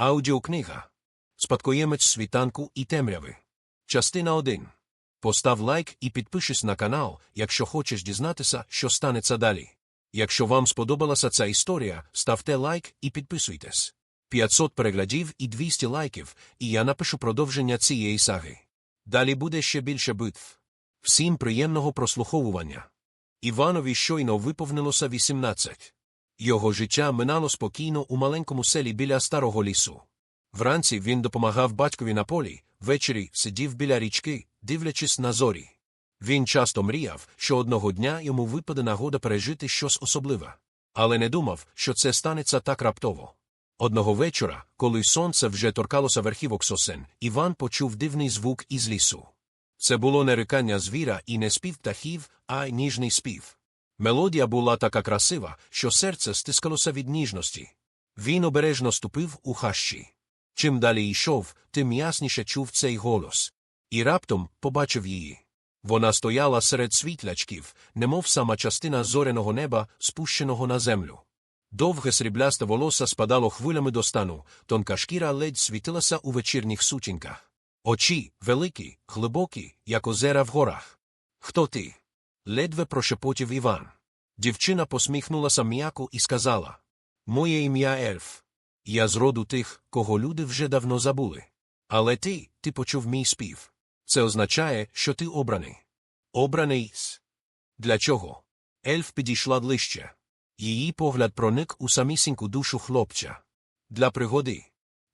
Аудіокнига Спадкоємець світанку і темряви. Частина 1. Постав лайк і підпишись на канал, якщо хочеш дізнатися, що станеться далі. Якщо вам сподобалася ця історія, ставте лайк і підписуйтесь. 500 переглядів і 200 лайків, і я напишу продовження цієї саги. Далі буде ще більше битв. Всім приємного прослуховування. Іванові щойно виповнилося 18. Його життя минало спокійно у маленькому селі біля старого лісу. Вранці він допомагав батькові на полі, ввечері сидів біля річки, дивлячись на зорі. Він часто мріяв, що одного дня йому випаде нагода пережити щось особливе. Але не думав, що це станеться так раптово. Одного вечора, коли сонце вже торкалося верхівок сосен, Іван почув дивний звук із лісу. Це було не рикання звіра і не спів птахів, а ніжний спів. Мелодія була така красива, що серце стискалося від ніжності. Він обережно ступив у хащі. Чим далі йшов, тим ясніше чув цей голос. І раптом побачив її. Вона стояла серед світлячків, немов сама частина зоряного неба, спущеного на землю. Довге сріблясте волосся спадало хвилями до стану, тонка шкіра ледь світилася у вечірніх сутінках. Очі великі, глибокі, як озера в горах. Хто ти? Ледве прошепотів Іван. Дівчина посміхнулася м'яко і сказала Моє ім'я Ельф. Я з роду тих, кого люди вже давно забули. Але ти, ти почув мій спів. Це означає, що ти обраний. Обраний с. Для чого? Ельф підійшла ближче. Її погляд проник у самісіньку душу хлопця. Для пригоди,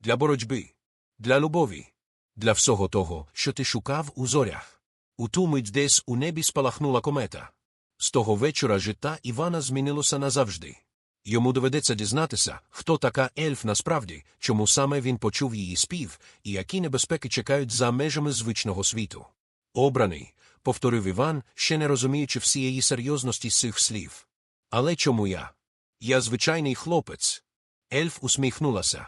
для боротьби, для любові, для всього того, що ти шукав у зорях. У ту мить десь у небі спалахнула комета. З того вечора життя Івана змінилося назавжди. Йому доведеться дізнатися, хто така ельф насправді, чому саме він почув її спів, і які небезпеки чекають за межами звичного світу. Обраний, повторив Іван, ще не розуміючи всієї серйозності цих слів. Але чому я? Я звичайний хлопець. Ельф усміхнулася.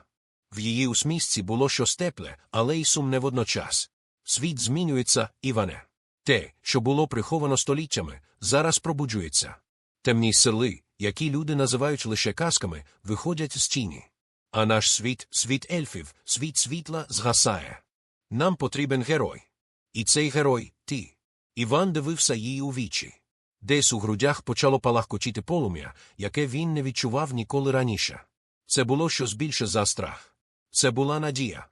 В її усмішці було щось тепле, але й сумне водночас. Світ змінюється, Іване. Те, що було приховано століттями, зараз пробуджується. Темні сили, які люди називають лише казками, виходять з тіні. А наш світ, світ ельфів, світ світла згасає. Нам потрібен герой. І цей герой ти. Іван дивився їй у вічі. Десь у грудях почало палахкотіти полум'я, яке він не відчував ніколи раніше. Це було щось більше за страх. Це була надія.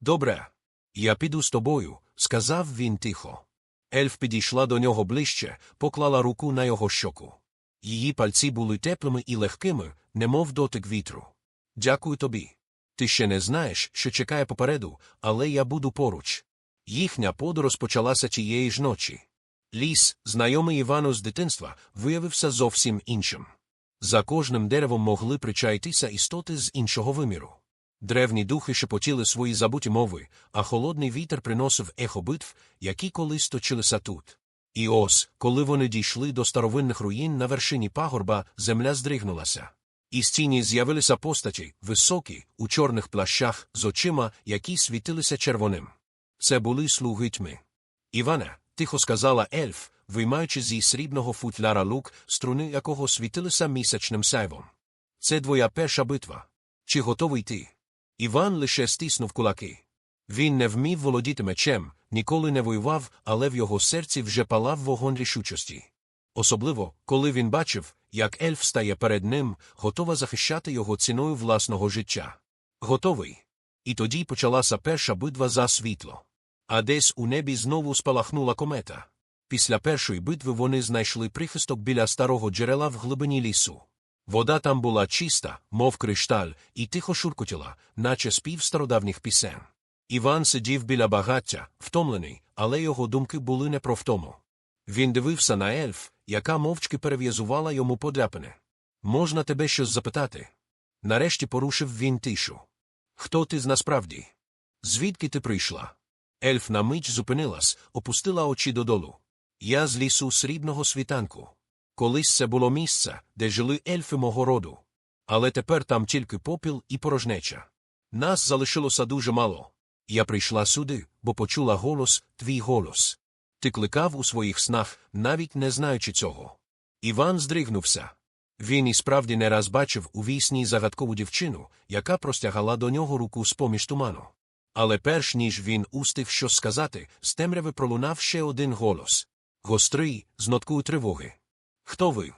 Добре. Я піду з тобою, сказав він тихо. Ельф підійшла до нього ближче, поклала руку на його щоку. Її пальці були теплими і легкими, немов дотик вітру. Дякую тобі. Ти ще не знаєш, що чекає попереду, але я буду поруч. Їхня подорож почалася тієї ж ночі. Ліс, знайомий Івану з дитинства, виявився зовсім іншим. За кожним деревом могли причаїтися істоти з іншого виміру. Древні духи шепотіли свої забуті мови, а холодний вітер приносив ехо битв, які колись точилися тут. І ось, коли вони дійшли до старовинних руїн на вершині пагорба, земля здригнулася. Із тіні з'явилися постаті, високі, у чорних плащах, з очима, які світилися червоним. Це були слуги тьми. Іване, тихо сказала ельф, виймаючи зі срібного футляра лук, струни якого світилися місячним сяйвом. Це твоя перша битва. Чи готовий ти? Іван лише стиснув кулаки. Він не вмів володіти мечем, ніколи не воював, але в його серці вже палав вогонь рішучості. Особливо, коли він бачив, як ельф стає перед ним, готова захищати його ціною власного життя. Готовий. І тоді почалася перша битва за світло. А десь у небі знову спалахнула комета. Після першої битви вони знайшли прихисток біля старого джерела в глибині лісу. Вода там була чиста, мов кришталь, і тихо шуркотіла, наче спів стародавніх пісень. Іван сидів біля багаття, втомлений, але його думки були не про втому. Він дивився на ельф, яка мовчки перев'язувала йому подряпини. Можна тебе щось запитати? Нарешті порушив він тишу. Хто ти насправді? Звідки ти прийшла? Ельф на мить зупинилась, опустила очі додолу. Я з лісу срібного світанку. Колись це було місце, де жили ельфи мого роду. Але тепер там тільки попіл і порожнеча. Нас залишилося дуже мало. Я прийшла сюди, бо почула голос, твій голос. Ти кликав у своїх снах, навіть не знаючи цього. Іван здригнувся. Він і справді не раз бачив у вісні загадкову дівчину, яка простягала до нього руку з-поміж туману. Але перш ніж він устиг щось сказати, з темряви пролунав ще один голос гострий, з ноткою тривоги. Хто ви?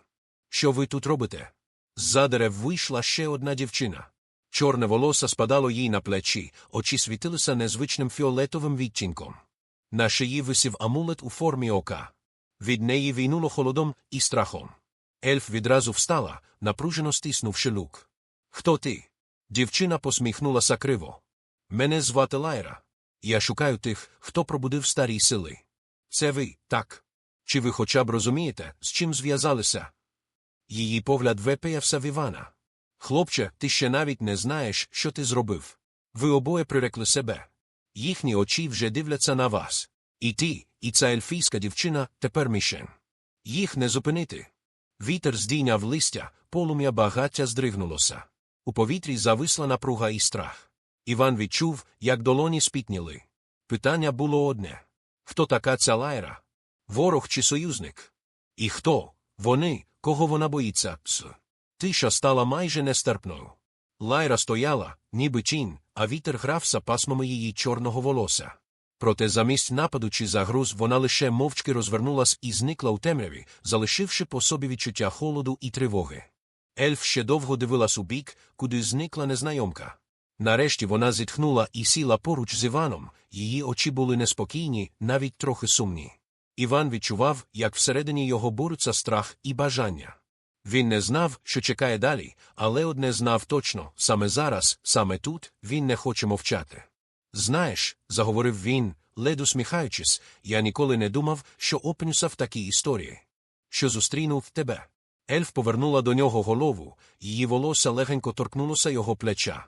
Що ви тут робите? З-за дерев вийшла ще одна дівчина. Чорне волосся спадало їй на плечі, очі світилися незвичним фіолетовим відтінком. На шиї висів амулет у формі ока. Від неї війнуло холодом і страхом. Ельф відразу встала, напружено стиснувши лук. Хто ти? Дівчина посміхнулася криво. Мене звати Лайра. Я шукаю тих, хто пробудив старі сили. Це ви, так. Чи ви хоча б розумієте, з чим зв'язалися? Її погляд випиявся в Івана. Хлопче, ти ще навіть не знаєш, що ти зробив. Ви обоє прирекли себе. Їхні очі вже дивляться на вас. І ти, і ця ельфійська дівчина тепер мішень. Їх не зупинити. Вітер здійняв листя, полум'я багаття здригнулося. У повітрі зависла напруга і страх. Іван відчув, як долоні спітніли. Питання було одне хто така ця лайра? Ворог чи союзник? І хто? Вони, кого вона боїться, пс. Тиша стала майже нестерпною. Лайра стояла, ніби тінь, а вітер грався пасмами її чорного волосся. Проте замість нападу чи загроз вона лише мовчки розвернулась і зникла у темряві, залишивши по собі відчуття холоду і тривоги. Ельф ще довго дивилась у бік, куди зникла незнайомка. Нарешті вона зітхнула і сіла поруч з Іваном, її очі були неспокійні, навіть трохи сумні. Іван відчував, як всередині його борються страх і бажання. Він не знав, що чекає далі, але одне знав точно саме зараз, саме тут, він не хоче мовчати. Знаєш, заговорив він, ледь усміхаючись, я ніколи не думав, що опинюся в такій історії. Що зустрінув тебе. Ельф повернула до нього голову, її волосся легенько торкнулося його плеча.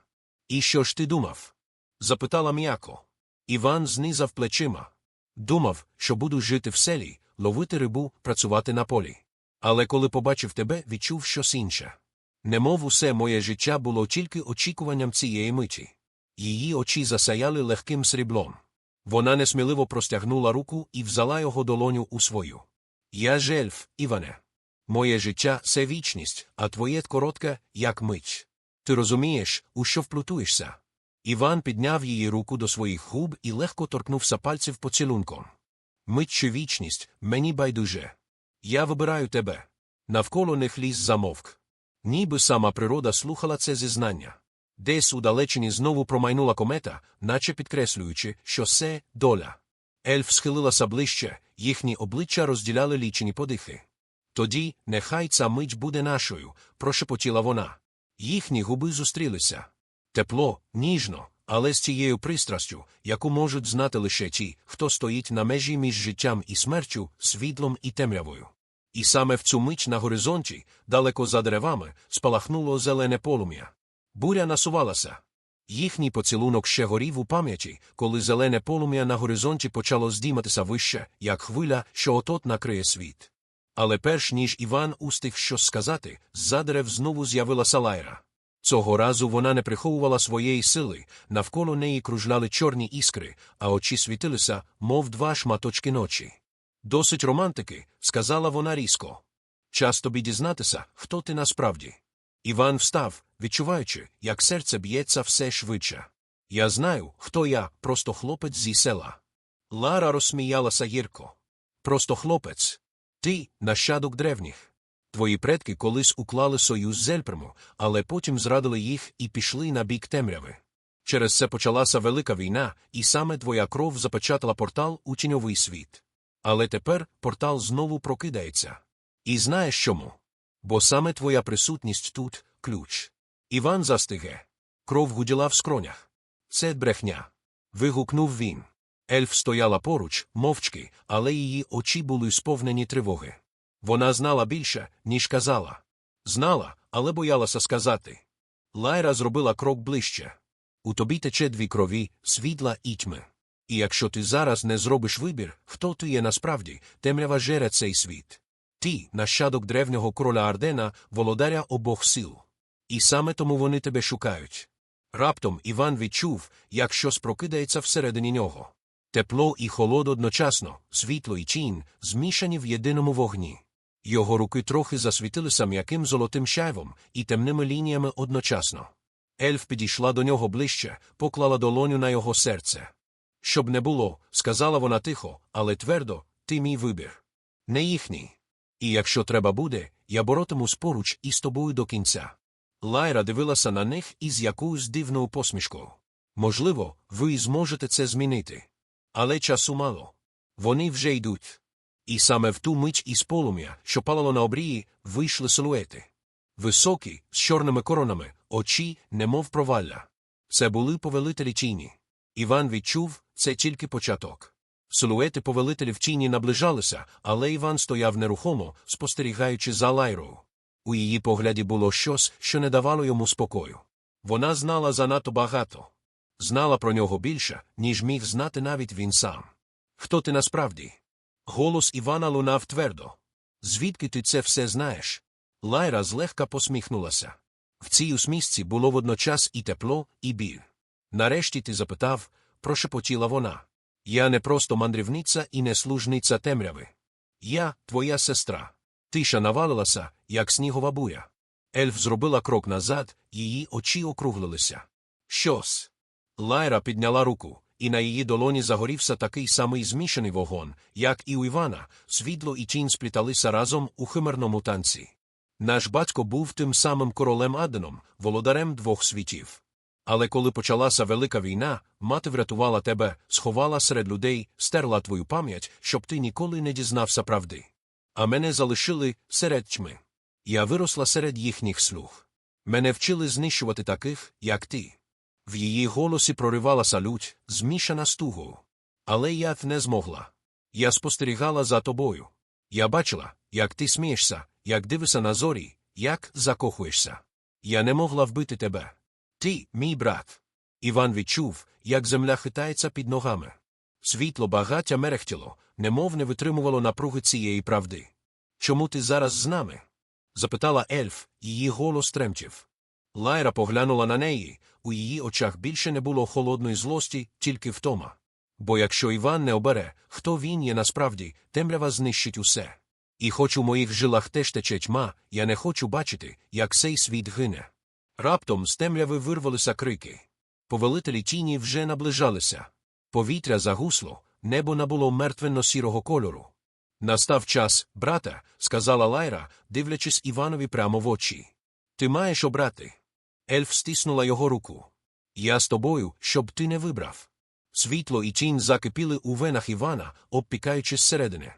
І що ж ти думав? запитала м'яко. Іван знизав плечима. Думав, що буду жити в селі, ловити рибу, працювати на полі. Але коли побачив тебе, відчув щось інше. Немов усе моє життя було тільки очікуванням цієї миті. Її очі засяяли легким сріблом. Вона несміливо простягнула руку і взяла його долоню у свою. Я жельф, Іване. Моє життя це вічність, а твоє коротке, як мить. Ти розумієш, у що вплутуєшся? Іван підняв її руку до своїх губ і легко торкнувся пальців поцілунком. Мить чи вічність, мені байдуже. Я вибираю тебе. Навколо них ліс замовк. Ніби сама природа слухала це зізнання. Десь у далечині знову промайнула комета, наче підкреслюючи, що це доля. Ельф схилилася ближче, їхні обличчя розділяли лічені подихи. Тоді, нехай ця мить буде нашою, прошепотіла вона. Їхні губи зустрілися. Тепло, ніжно, але з тією пристрастю, яку можуть знати лише ті, хто стоїть на межі між життям і смертю, світлом і темрявою. І саме в цю мить на горизонті, далеко за деревами, спалахнуло зелене полум'я. Буря насувалася. Їхній поцілунок ще горів у пам'яті, коли зелене полум'я на горизонті почало здійматися вище, як хвиля, що отот накриє світ. Але перш ніж Іван устиг щось сказати, з-за дерев знову з'явилася лайра. Цього разу вона не приховувала своєї сили, навколо неї кружляли чорні іскри, а очі світилися, мов два шматочки ночі. Досить романтики, сказала вона різко. Час тобі дізнатися, хто ти насправді. Іван встав, відчуваючи, як серце б'ється все швидше. Я знаю, хто я, просто хлопець зі села. Лара розсміялася гірко. Просто хлопець. Ти нащадок древніх. Твої предки колись уклали союз з Ельпрему, але потім зрадили їх і пішли на бік темряви. Через це почалася велика війна, і саме твоя кров запечатала портал у тіньовий світ. Але тепер портал знову прокидається. І знаєш чому? Бо саме твоя присутність тут ключ. Іван застиге. Кров гуділа в скронях. Це брехня. Вигукнув він. Ельф стояла поруч, мовчки, але її очі були сповнені тривоги. Вона знала більше, ніж казала. Знала, але боялася сказати. Лайра зробила крок ближче. У тобі тече дві крові, світла і тьми. І якщо ти зараз не зробиш вибір, хто ти є насправді, темрява жере цей світ. Ти, нащадок древнього короля Ардена, володаря обох сил. І саме тому вони тебе шукають. Раптом Іван відчув, як щось прокидається всередині нього. Тепло і холод одночасно, світло і тінь, змішані в єдиному вогні. Його руки трохи засвітилися м'яким золотим шайвом і темними лініями одночасно. Ельф підійшла до нього ближче, поклала долоню на його серце. Щоб не було, сказала вона тихо, але твердо, ти мій вибір. Не їхній. І якщо треба буде, я боротимусь поруч із тобою до кінця. Лайра дивилася на них із якоюсь дивною посмішкою. Можливо, ви зможете це змінити. Але часу мало. Вони вже йдуть. І саме в ту мить із полум'я, що палало на обрії, вийшли силуети. Високі, з чорними коронами, очі, немов провалля. Це були повелителі тіні. Іван відчув, це тільки початок. Силуети повелителів тіні наближалися, але Іван стояв нерухомо, спостерігаючи за лайрою. У її погляді було щось, що не давало йому спокою. Вона знала занадто багато. Знала про нього більше, ніж міг знати навіть він сам. Хто ти насправді? Голос Івана лунав твердо. Звідки ти це все знаєш? Лайра злегка посміхнулася. В цій усмішці було водночас і тепло, і біль. Нарешті ти запитав, прошепотіла вона. Я не просто мандрівниця і не служниця темряви. Я твоя сестра. Тиша навалилася, як снігова буя. Ельф зробила крок назад, її очі округлилися. Щось. Лайра підняла руку, і на її долоні загорівся такий самий змішаний вогонь, як і у Івана, світло і тінь спліталися разом у химерному танці. Наш батько був тим самим королем Аденом, володарем двох світів. Але коли почалася велика війна, мати врятувала тебе, сховала серед людей, стерла твою пам'ять, щоб ти ніколи не дізнався правди. А мене залишили серед тьми. Я виросла серед їхніх слуг. Мене вчили знищувати таких, як ти. В її голосі проривалася лють, змішана з тугою. Але я не змогла. Я спостерігала за тобою. Я бачила, як ти смієшся, як дивишся на зорі, як закохуєшся. Я не могла вбити тебе. Ти, мій брат. Іван відчув, як земля хитається під ногами. Світло багаття мерехтіло, немов не витримувало напруги цієї правди. Чому ти зараз з нами? запитала ельф, її голос тремтів. Лайра поглянула на неї, у її очах більше не було холодної злості, тільки втома. Бо якщо Іван не обере, хто він є насправді, темрява знищить усе. І хоч у моїх жилах теж тече тьма, я не хочу бачити, як цей світ гине. Раптом з темряви вирвалися крики. Повелителі тіні вже наближалися. Повітря загусло, небо набуло мертвенно-сірого кольору. Настав час, брата, сказала Лайра, дивлячись Іванові прямо в очі. Ти маєш обрати. Ельф стиснула його руку. Я з тобою, щоб ти не вибрав. Світло і тінь закипіли у венах Івана, обпікаючи зсередини.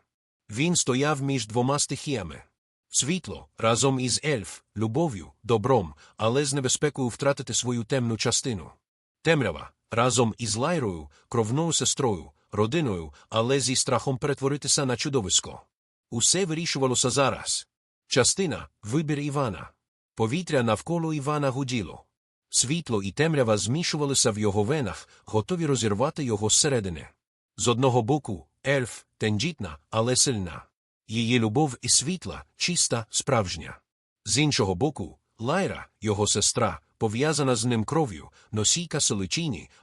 Він стояв між двома стихіями. Світло разом із ельф, любов'ю, добром, але з небезпекою втратити свою темну частину. Темрява разом із лайрою, кровною сестрою, родиною, але зі страхом перетворитися на чудовисько. Усе вирішувалося зараз. Частина вибір Івана. Повітря навколо Івана гуділо. Світло і темрява змішувалися в його венах, готові розірвати його зсередини. З одного боку, ельф, тендітна, але сильна. Її любов і світла, чиста, справжня. З іншого боку, Лайра, його сестра, пов'язана з ним кров'ю, носійка сили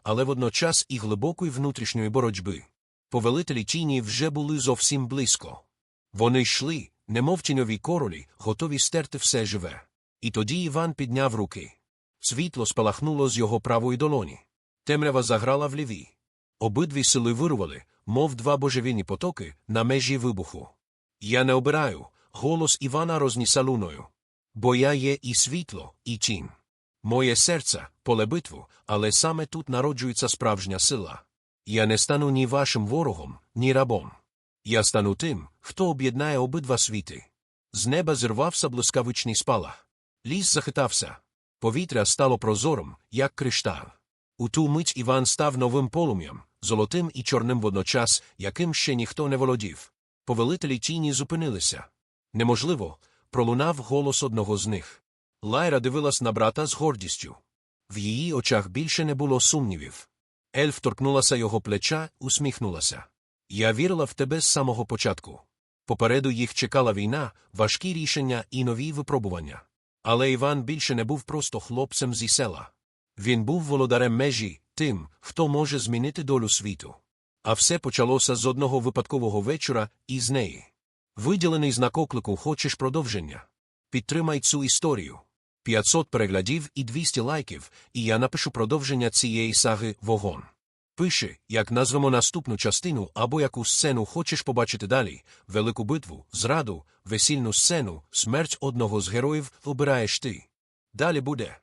але водночас і глибокої внутрішньої боротьби. Повелителі тіні вже були зовсім близько. Вони йшли, немов тіньові королі, готові стерти все живе. І тоді Іван підняв руки. Світло спалахнуло з його правої долоні. Темрява заграла в лівій. Обидві сили вирвали, мов два божевільні потоки, на межі вибуху. Я не обираю, голос Івана розніса луною. Бо я є і світло, і тінь. Моє серце поле битву, але саме тут народжується справжня сила. Я не стану ні вашим ворогом, ні рабом. Я стану тим, хто об'єднає обидва світи. З неба зірвався блискавичний спалах. Ліс захитався. Повітря стало прозорим, як кришталь. У ту мить Іван став новим полум'ям, золотим і чорним водночас, яким ще ніхто не володів. Повелителі тіні зупинилися. Неможливо, пролунав голос одного з них. Лайра дивилась на брата з гордістю. В її очах більше не було сумнівів. Ельф торкнулася його плеча, усміхнулася. Я вірила в тебе з самого початку. Попереду їх чекала війна, важкі рішення і нові випробування. Але Іван більше не був просто хлопцем зі села. Він був володарем межі, тим, хто може змінити долю світу. А все почалося з одного випадкового вечора із неї. Виділений знак оклику «Хочеш продовження». Підтримай цю історію. 500 переглядів і 200 лайків, і я напишу продовження цієї саги «Вогон». Пиши, як назвемо наступну частину або яку сцену хочеш побачити далі, велику битву, зраду, весільну сцену, смерть одного з героїв обираєш ти. Далі буде.